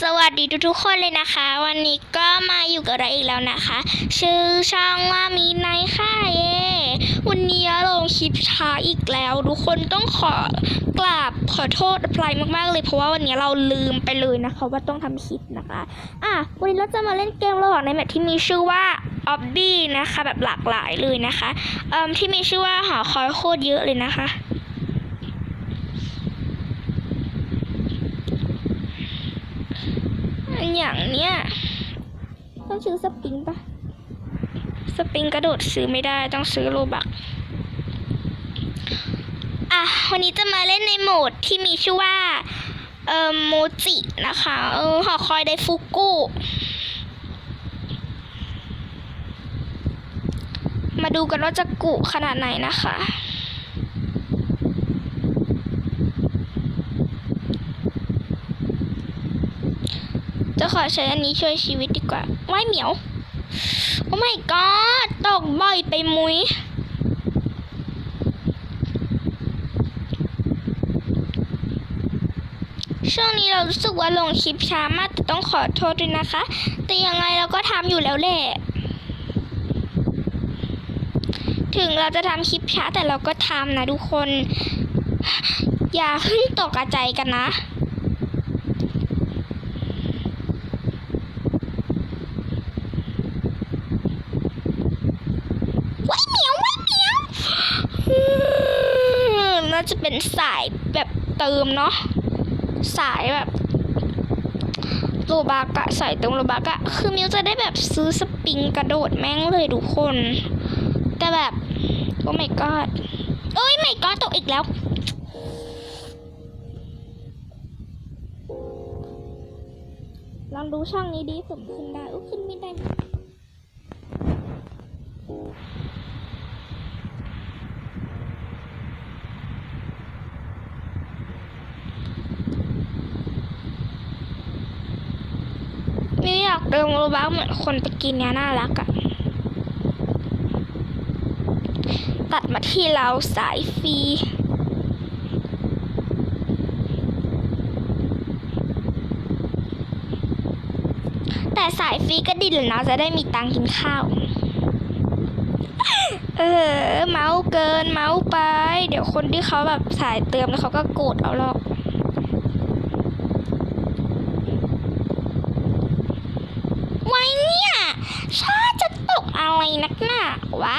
สวัสดีทุกๆคนเลยนะคะ วันนี้ก็มาอยู่กับเราอีกแล้วนะคะ ชื่อช่องว่ามีไนค่ะเย่วันนี้ลงคลิปช้าอีกแล้ว ทุกคนต้องขอกราบขอโทษอภัยมากๆเลยเพราะว่าวันนี้เราลืมไปเลยนะคะว่าต้องทำคลิปนะคะอะวันนี้เราจะมาเล่นเกมระหว่างในแมปที่มีชื่อว่าออบบี้นะคะ แบบหลากหลายเลยนะคะเอ่มที่มีชื่อว่าหอคอยโคตรเยอะเลยนะคะ อย่างเนี้ยต้องซื้อสปริงปะสปริงกระโดดซื้อไม่ได้ต้องซื้อโลบักอะวันนี้จะมาเล่นในโหมดที่มีชื่อว่าเอ่อโมจินะคะเออหอคอยไดฟุกุมาดูกันว่าจะกุขนาดไหนนะคะ จะขอใช้อันนี้ช่วยชีวิตดีกว่าว่ายเหมียว โอ้ my god ตกบ่อยไปมุ้ยช่วงนี้เรารู้สึกว่าลงคลิปช้ามากแต่ต้องขอโทษด้วยนะคะ แต่ยังไงเราก็ทำอยู่แล้วแหละ ถึงเราจะทำคลิปช้าแต่เราก็ทำนะทุกคน อย่าเพิ่งตกใจกันนะ ไว้เหมียวไว้เหมียวอืมน่า จะเป็นสายแบบเติมเนาะสายแบบโลบากะสายเติมโลบากะคือมิวจะได้แบบซื้อสปริงกระโดดแม่งเลยทุกคน แต่แบบโอ้ my god โอ้ย my god ตกอีกแล้วลองดูช่องนี้ดีผมขึ้นได้อุ้ขึ้นไม่ได้ ไม่อยาก เติมโลบักเหมือนคนไปกินเนี่ยน่ารักอะตัดมาที่เราสายฟรีแต่สายฟรีก็ดีเลยนะจะได้มีตังค์กินข้าว เออ เมาเกินเมาไป เดี๋ยวคนที่เขาแบบสายเติมแล้วเขาก็โกรธเอาหรอก ไว้เนี่ย ชาจะตก อะไรนักหนาวะ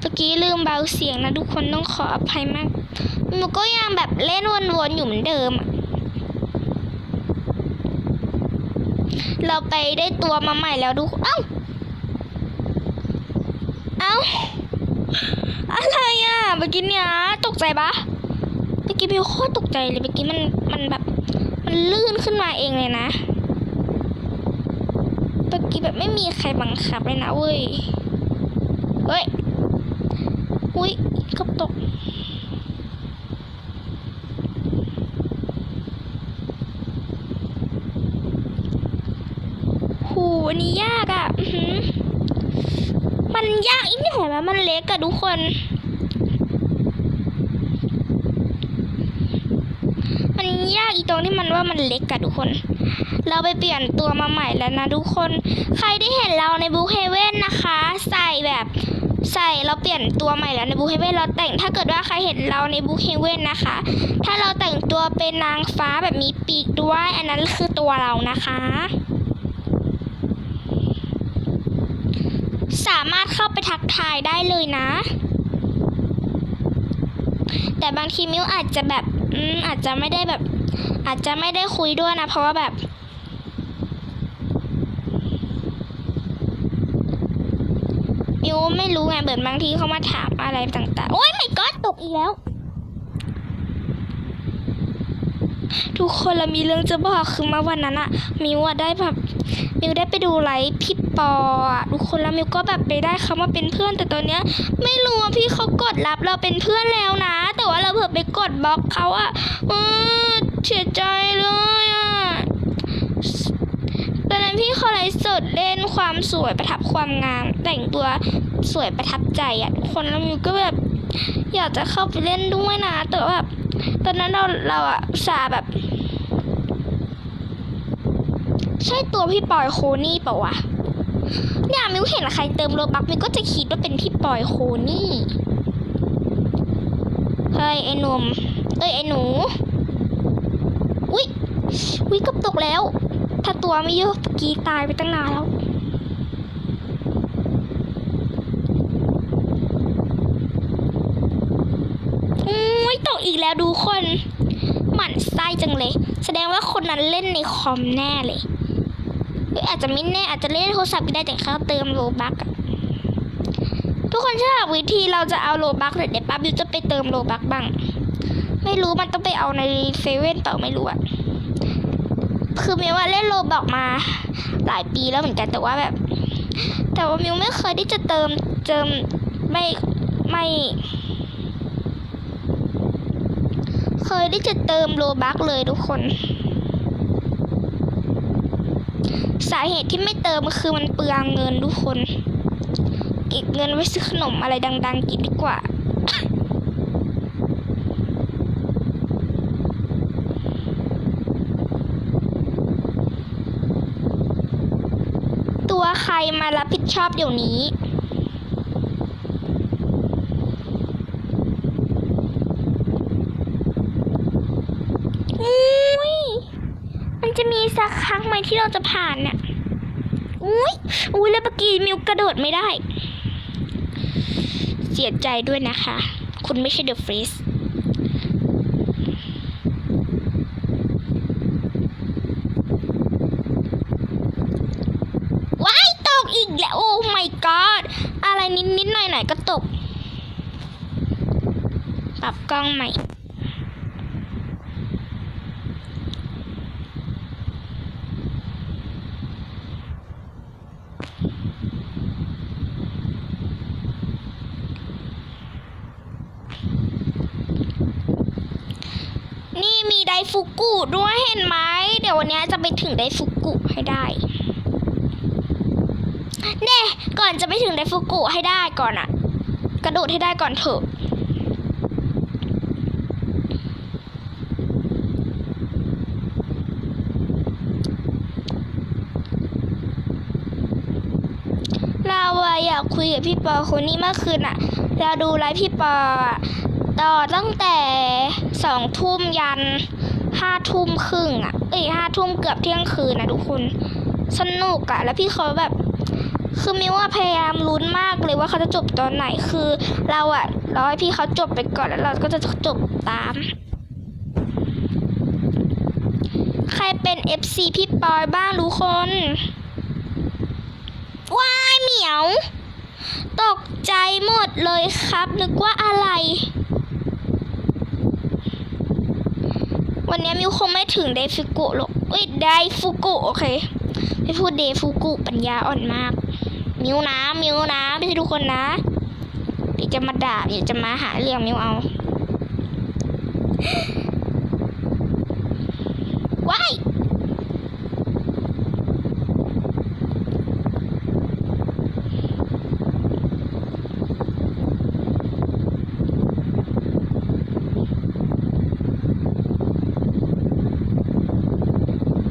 เมื่อกี้ลืมเบาเสียงนะทุกคนต้องขออภัยมาก หนูก็ยังแบบเล่นวนๆอยู่เหมือนเดิม เราไปได้ตัวมาใหม่แล้วดูเอ้า เอ้า อะไร เมื่อกี้เนี่ยตกใจปะเมื่อกี้พี่โคตรตกใจเลยเมื่อกี้มันมันแบบมันลื่นขึ้นมาเองเลยนะเมื่อกี้แบบไม่มีใครบังคับเลยนะเว้ยเฮ้ยอุ้ยกับตกหูอันนี้ยากอะ่ะมันยากอีกนิดเห็นไหมมันเล็กอะทุกคน มัน ยากอีตรงที่มันว่ามันเล็กอะทุกคน เราไปเปลี่ยนตัวมาใหม่แล้วนะทุกคน ใครที่เห็นเราในบุ๊คเฮเว่นนะคะ ใส่แบบใส่เราเปลี่ยนตัวใหม่แล้วในบุ๊คเฮเว่นเราแต่งถ้าเกิดว่าใครเห็นเราในบุ๊คเฮเว่นนะคะ ถ้าเราแต่งตัวเป็นนางฟ้าแบบมีปีกด้วย อันนั้นคือตัวเรานะคะ สามารถเข้าไปทักทายได้เลยนะ แต่บางทีมิวอาจจะแบบอืมอาจจะไม่ได้แบบ อาจจะไม่ได้คุยด้วยนะ เพราะว่าแบบ มิวไม่รู้ไงเบิร์นบางทีเขามาถามอะไรต่างๆ โอ้ยไม่ก็ตกอีกแล้ว ทุกคนเรามีเรื่องจะบอกคือเมาวันนั้นอะมิวอะได้แบบมิวได้ไปดูไลฟ์พี่ปอทุกคนแล้วมิวก็แบบไปได้เขามาเป็นเพื่อน แต่ตอนเนี้ย ไม่รู้ว่าพี่เขากดรับเราเป็นเพื่อนแล้วนะ แต่ว่าเราเผื่อไปกดบล็อกเขาอะเออ เสียใจเลยอะต่ในพี่เขาไลฟ์สดเล่นความสวยประทับความงาม แต่งตัวสวยประทับใจอะทุกคนแล้วมิวก็แบบอยากจะเข้าไปเล่นด้วยนะ แต่ว่าแบบตอนนั้นเราเราอะสาแบบ ใช่ตัวพี่ปอยโคนี่เปล่าวะเนี่ยมิวเห็นใครเติมโลบักมิวก็จะคิดว่าเป็นพี่ปอยโคนี่ เฮ้ยไอ้หนุ่มเอ้ยไอ้หนู อุ๊ยอุ๊ยกับตกแล้ว ถ้าตัวไม่เยอะตะกี้ตายไปตั้งนานแล้วอุ้ยตกอีกแล้วดูคนหมั่นไส้จังเลย แสดงว่าคนนั้นเล่นในคอมแน่เลยหรืออาจจะไม่แน่อาจจะเล่นโทรศัพท์ก็ได้แต่เขาเติมโลบักทุกคนถ้าหากวิธีเราจะเอาโลบักเดี๋ยวป้าบิวจะไปเติมโลบักบ้าง ไม่รู้มันต้องไปเอาในเซเว่นเปล่าไม่รู้อะ คือมิวว่าเล่นโลบักมา หลายปีแล้วเหมือนกันแต่ว่าแบบ แต่ว่ามิวไม่เคยที่จะเติมเติมไม่ไม่ เคยที่จะเติมโลบักเลยทุกคน สาเหตุที่ไม่เติมคือมันเปลืองเงินทุกคน เก็บเงินไว้ซื้อขนมอะไรดัง ๆ กินดีกว่า ตัว ใครมารับผิดชอบเดี๋ยวนี้อุ้ยมันจะมีสักครั้งไหมที่เราจะผ่านเนี่ยอุ้ยอุ้ยแล้วเมื่อกี้มิวกระโดดไม่ได้ เสียใจด้วยนะคะ คุณไม่ใช่เดอะฟรีสว้ายตกอีกแล้ว โอ้ my god อะไรนิดๆหน่อยๆก็ตก ปรับกล้องใหม่ นี่มีไดฟุกุด้วยเห็นไหม เดี๋ยววันนี้จะไปถึงไดฟุกุให้ได้ เน่ก่อนจะไปถึงไดฟุกุให้ได้ก่อนอะกระโดดให้ได้ก่อนเถอะเราอะอยากคุยกับพี่ปอคนนี้เมื่อคืนอะเราดูไลฟ์พี่ปอต่อตั้งแต่สองทุ่มยันห้าทุ่มครึ่งอะเอ้ยห้าทุ่มเกือบเที่ยงคืนนะทุกคน สนุกอะแล้วพี่เขาแบบ คือมิวว่าพยายามลุ้นมากเลยว่าเขาจะจบตอนไหนคือเราอะรอให้พี่เขาจบไปก่อนแล้วเราก็จะจบตาม ใครเป็น FC พี่ปอยบ้างทุกคนว้ายเหมียว ตกใจหมดเลยครับ นึกว่าอะไร วันนี้มิวคงไม่ถึงเดฟุกุหรอกเอ้ยไดฟุกุโอเคไม่พูดเดฟุกุปัญญาอ่อนมาก มิวนะมิวนะ ไม่ใช่ทุกคนนะเดี๋ยวจะมาด่าเดี๋ยวจะมาหาเรื่องมิวเอาว้าย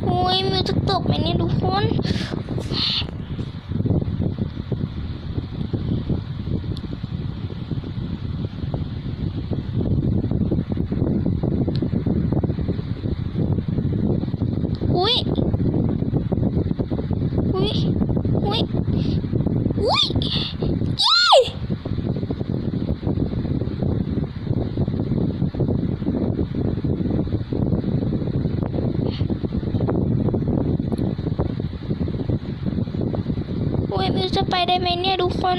โอ้ยมิวจะตกไหมเนี่ยทุกคน อุ้ย อุ้ยอุ้ยอุ้ยยี่อุ้ยมิวจะไปได้ไหมเนี่ยทุกคน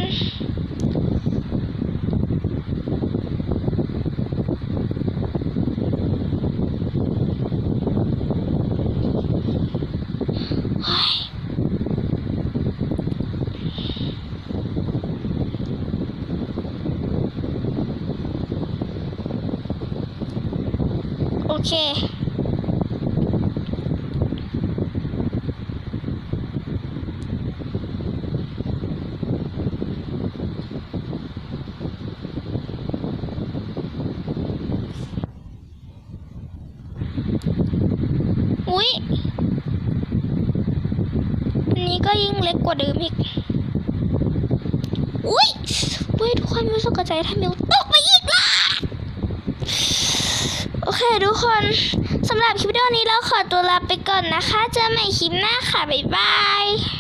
ค อุ้ยอันนี้ก็ยิ่งเล็กกว่าเดิมอีก อุ้ยเว้ยทุกคนไม่สกใจถ้ามิว เคทุกคนสำหรับคลิปวิดีโอนี้เราขอตัวลาไปก่อนนะคะ เจอกันใหม่คลิปหน้าค่ะ บ๊ายบาย